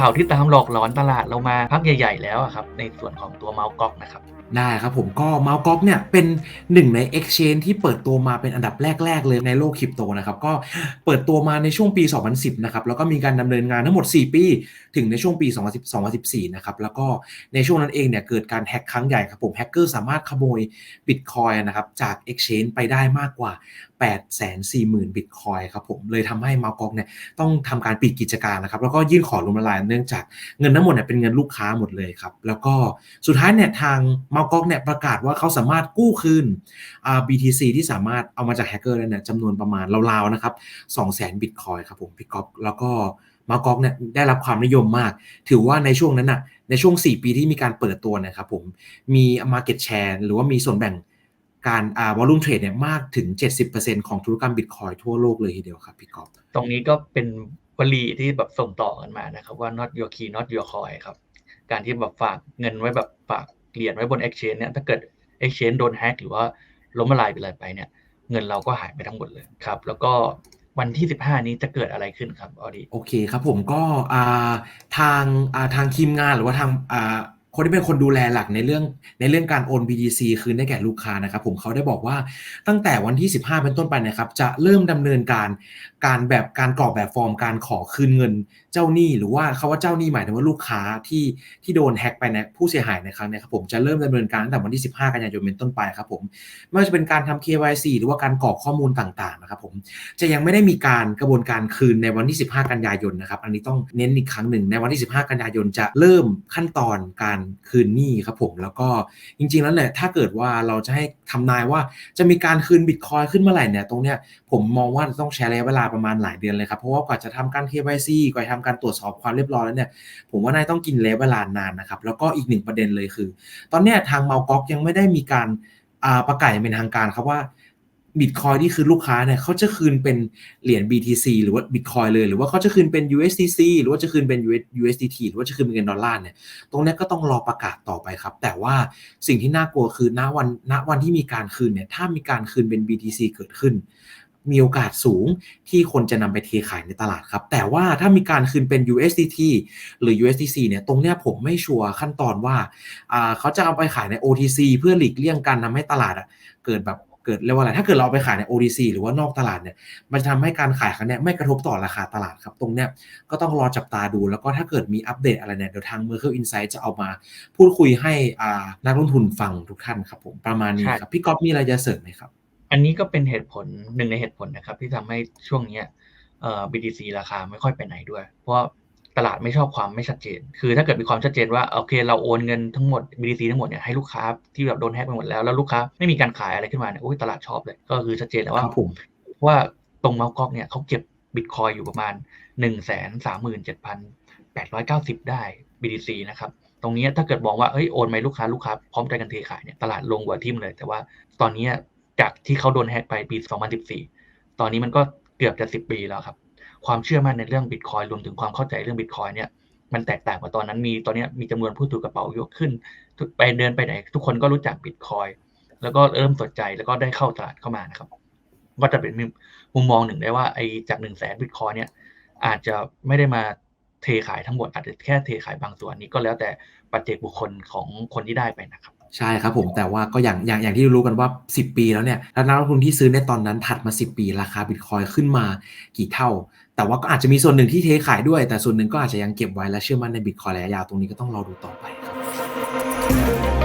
ข่าวที่ตามหลอกหลอนตลาดเรามาพักใหญ่ ๆ แล้วอะครับในส่วนของตัวเมาส์ก๊อกนะครับได้ครับผมก็เมาส์ก๊อกเนี่ยเป็นหนึ่งใน Exchange ที่เปิดตัวมาเป็นอันดับแรก ๆ เลยในโลกคริปโตนะครับก็เปิดตัวมาในช่วงปี 2010 นะครับแล้วก็มีการดำเนินงานทั้งหมด 4 ปี ถึงในช่วงปี 2010 2014 นะครับแล้วก็ในช่วงนั้นเองเนี่ยเกิดการแฮกครั้งใหญ่ครับผมแฮกเกอร์สามารถขโมยบิตคอยนะครับจาก Exchange ไปได้มากกว่า840,000 บิตคอยครับผมเลยทำให้เมาก๊อกเนี่ยต้องทำการปิดกิจการนะครับแล้วก็ยื่นขอล้มละลายเนื่องจากเงินทั้งหมดเนี่ยเป็นเงินลูกค้าหมดเลยครับแล้วก็สุดท้ายเนี่ยทางเมาก๊อกเนี่ยประกาศว่าเขาสามารถกู้คืน BTC ที่สามารถเอามาจากแฮกเกอร์ได้เนี่ยจำนวนประมาณราวๆนะครับ200,000 บิตคอยครับผมพี่ก๊อกแล้วก็เมาก๊อกเนี่ยได้รับความนิยมมาก ถือว่าในช่วงนั้นน่ะในช่วง 4 ปีที่มีการเปิดตัวนะครับผมมี Market Share หรือว่ามีส่วนแบ่ง การอ่าวอลุ่มเทรดเนี่ยมากถึง 70%ของธุรกรรมบิตคอยทั่วโลกเลยทีเดียวครับพี่ก๊อฟตรงนี้ก็เป็นวลีที่แบบส่งต่อกันมานะครับว่า not your key not your coin ครับ การที่แบบฝากเงินไว้แบบฝากเหรียญไว้บน exchange เนี่ยถ้าเกิด exchange โดนแฮกหรือว่าล้มละลายไปเลยไปเนี่ยเงินเราก็หายไปทั้งหมดเลยครับ แล้วก็วันที่ 15 นี้จะเกิดอะไรขึ้นครับออดีโอเคครับผมก็อ่าทางอ่าทางทีมงานหรือว่าทางอ่า คนที่เป็นคนดูแลหลักในเรื่องในเรื่องการโอน BTC คืนได้แก่ลูกค้านะครับผมเขาได้บอกว่าตั้งแต่วันที่ 15 เป็นต้นไปนะครับจะเริ่มดำเนินการการแบบการกรอกแบบฟอร์มการขอคืนเงินเจ้าหนี้ หรือว่าคาว่าเจ้าหนี้หมายถึงว่าลูกค้าที่ที่โดนแฮ็กไปในผู้เสียหายในครั้งนี้ครับผมจะเริ่มดำเนินการตั้งแต่วันที่ 15 กันยายนเป็นต้นไปครับผมไม่ว่าจะเป็นการทำ KYC หรือว่าการกรอกข้อมูลต่างๆนะครับผมจะยังไม่ได้มีการกระบวนการคืนในวันที่ 15 กันยายนนะครับอันนี้ต้องเน้นอีกครั้งหนึ่งในวันที่ 15 กันยายนจะเริ่มขั้นตอนการคืนหนี้ครับผมแล้วก็จริง ๆ แล้วเนี่ยถ้าเกิดว่าเราจะให้ทำนายว่าจะมีการคืนบิตคอยขึ้นเมื่อไหร่เนี่ยตรงเนี้ยผมมองว่าต้องใช้ระยะเวลาประมาณหลายเดือนเลยครับเพราะว่ากว่าจะทำการ KYC กว่าจะทำการตรวจสอบความเรียบร้อยแล้วเนี่ยผมว่านายต้องกินระยะเวลานานนะครับแล้วก็อีกหนึ่งประเด็นเลยคือ ตอนเนี้ยทางเมาก๊อกยังไม่ได้มีการประกาศอย่างเป็นทางการครับว่า บิตคอยที่คือลูกค้าเนี่ยเขาจะคืนเป็นเหรียญ BTC หรือว่าบิตคอยเลย หรือว่าเขาจะคืนเป็น USDC หรือว่าจะคืนเป็น USDT หรือว่าจะคืนเป็นเงินดอลลาร์เนี่ยตรงนี้ก็ต้องรอประกาศต่อไปครับ แต่ว่าสิ่งที่น่ากลัวคือณวันณวันที่มีการคืนเนี่ยถ้ามีการคืนเป็น BTC เกิดขึ้น มีโอกาสสูงที่คนจะนำไปเทขายในตลาดครับ แต่ว่าถ้ามีการคืนเป็น USDT หรือ USDC เนี่ยตรงเนี้ยผมไม่ชัวร์ขั้นตอนว่าอ่าเขาจะเอาไปขายใน OTC เพื่อหลีกเลี่ยงการทำให้ตลาดอะเกิดแบบ เกิดเรียกว่าอะไรถ้าเกิดเราเอาไปขายใน OTC หรือว่านอกตลาดเนี่ยมันจะทำให้การขายครั้งเนี้ยไม่กระทบต่อราคาตลาดครับ ตรงเนี้ยก็ต้องรอจับตาดู แล้วก็ถ้าเกิดมีอัปเดตอะไรเนี่ยเดี๋ยวทาง Merkle Insight จะเอามาพูดคุยให้อ่านักลงทุนฟังทุกท่านครับผมประมาณนี้ครับพี่ก๊อฟมีอะไรจะเสริมไหมครับ อันนี้ก็เป็นเหตุผลหนึ่งในเหตุผลนะครับที่ทำให้ช่วงเนี้ยเอ่อ BTC ราคาไม่ค่อยไปไหนด้วย เพราะว่า ตลาดไม่ชอบความไม่ชัดเจน คือถ้าเกิดมีความชัดเจนว่าโอเค เราโอนเงินทั้งหมด BTC ทั้งหมดเนี่ยให้ลูกค้าที่แบบโดนแฮกไปหมดแล้ว แล้วลูกค้าไม่มีการขายอะไรขึ้นมาเนี่ยโอ้ยตลาดชอบเลย ก็คือชัดเจนแล้วคว่ารับผมว่าตรงเมาส์ก๊อกเนี่ยเขาเก็บบิตคอยอยู่ประมาณ 1 3 3 7 8 9 0 ได้ BTC นะครับ ตรงนี้ถ้าเกิดมองว่าเฮ้ยโอนไหมลูกค้าลูกค้าพร้อมใจกันเทขายเนี่ยตลาดลงกว่าทิมเลย แต่ว่าตอนนี้จากที่เขาโดนแฮกไปปี 2014 ตอนนี้มันก็เกือบจะ 10 ปีแล้วครับ ความเชื่อมั่นในเรื่องบิตคอยรวมถึงความเข้าใจเรื่องบิตคอยเนี่ยมันแตกต่างกว่าตอนนั้นมีตอนนี้มีจำนวนผู้ถือกระเป๋าเยอะขึ้น ไปเดินไปไหน ทุกคนก็รู้จักบิตคอยแล้วก็เริ่มสนใจแล้วก็ได้เข้าตลาดเข้ามานะครับ ก็จะเป็นมุมมองหนึ่งได้ว่าไอ้จากหนึ่งแสนบิตคอยเนี่ยอาจจะไม่ได้มา เทขายทั้งหมดอาจจะแค่เทขายบางส่วนนี้ก็แล้วแต่ปัจเจกบุคคลของคนที่ได้ไปนะครับใช่ครับผมแต่ว่าก็อย่างอย่างอย่างที่รู้กันว่า 10 ปีแล้วเนี่ยแล้วนักลงทุนที่ซื้อในตอนนั้นถัดมา 10 ปีราคาบิตคอยขึ้นมากี่เท่า แต่ว่าก็อาจจะมีส่วนหนึ่งที่เทขายด้วย แต่ส่วนหนึ่งก็อาจจะยังเก็บไว้และเชื่อมั่นในบิตคอยระยะยาวตรงนี้ก็ต้องรอดูต่อไปครับ